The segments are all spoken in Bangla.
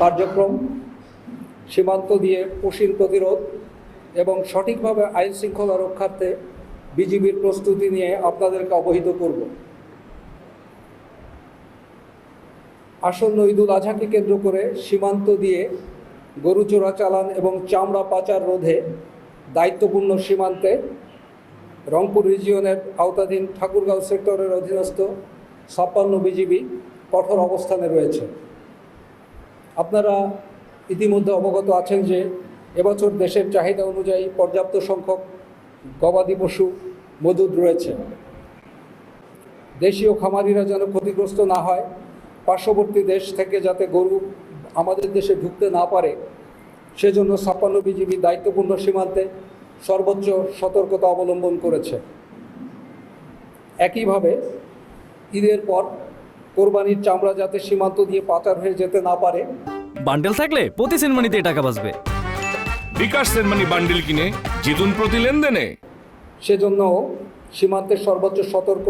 কার্যক্রম সীমান্ত দিয়ে পুশিন প্রতিরোধ এবং সঠিকভাবে আইন শৃঙ্খলা রক্ষার্থে বিজিবির প্রস্তুতি নিয়ে আপনাদেরকে অবহিত করব। আসন্ন ঈদুল আজহাকে কেন্দ্র করে সীমান্ত দিয়ে গরু চোরা চালান এবং চামড়া পাচার রোধে দায়িত্বপূর্ণ সীমান্তে রংপুর রিজিয়নের আওতাধীন ঠাকুরগাঁও সেক্টরের অধীনস্থ ছাপ্পান্ন বিজিবি কঠোর অবস্থানে রয়েছে। আপনারা ইতিমধ্যে অবগত আছেন যে এবছর দেশের চাহিদা অনুযায়ী পর্যাপ্ত সংখ্যক গবাদি পশু মজুদ রয়েছে। দেশীয় খামারিরা যেন ক্ষতিগ্রস্ত না হয়, পার্শ্ববর্তী দেশ থেকে যাতে গরু আমাদের দেশে ঢুকতে না পারে, সেজন্য ছাপ্পান্ন বিজিবি দায়িত্বপূর্ণ সীমান্তে সর্বোচ্চ সতর্কতা অবলম্বন করেছে। একইভাবে ঈদের পর কোরবানির চামড়া যাতে সীমান্ত দিয়ে পাচার হয়ে যেতে না পারে। বান্ডেল থাকলে প্রতি সেনমানিতে টাকা বাঁচবে। বিকাশ সেনমানি বান্ডিল কিনে জিতুন প্রতি লেনদেনে। সেজন্য সীমান্তের সর্বোচ্চ সতর্ক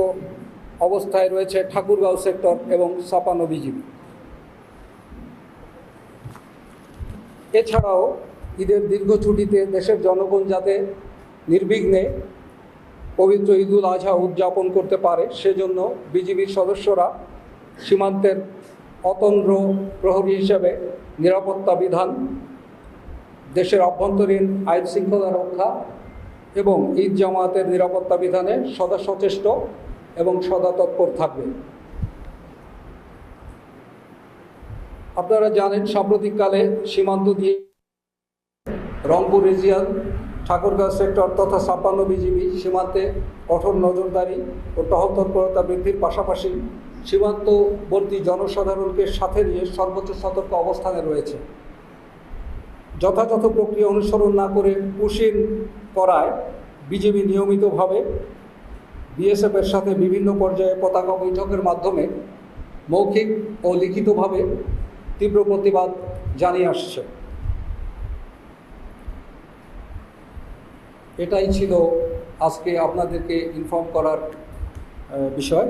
অবস্থায় রয়েছে ঠাকুরগাঁও সেক্টর এবং সাপানো বিজিবি। এছাড়াও ঈদের দীর্ঘ ছুটিতে দেশের জনগণ যাতে নির্বিঘ্নে পবিত্র ঈদুল আজহা উদযাপন করতে পারে, সেজন্য বিজিবির সদস্যরা সীমান্তের অতন্দ্র প্রহরী হিসেবে নিরাপত্তা বিধান, দেশের অভ্যন্তরীণ আইন শৃঙ্খলা রক্ষা এবং ঈদ জামায়াতের নিরাপত্তা বিধানে সদা সচেষ্ট এবং সদা তৎপর থাকবে। আপনারা জানেন, সাম্প্রতিককালে সীমান্ত দিয়ে রংপুর রিজিয়ন ঠাকুরগাঁও সেক্টর তথা ছাপ্পান্ন বিজিবি সীমান্তে কঠোর নজরদারি ও টহল তৎপরতা বৃদ্ধির পাশাপাশি সীমান্তবর্তী জনসাধারণকে সাথে নিয়ে সর্বোচ্চ সতর্ক অবস্থানে রয়েছে। যথাযথ প্রক্রিয়া অনুসরণ না করে পুশিন করায় বিজেপি নিয়মিতভাবে বিএসএফের সাথে বিভিন্ন পর্যায়ে পতাকা বৈঠকের মাধ্যমে মৌখিক ও লিখিতভাবে তীব্র প্রতিবাদ জানিয়ে আসছে। এটাই ছিল আজকে আপনাদেরকে ইনফর্ম করার বিষয়।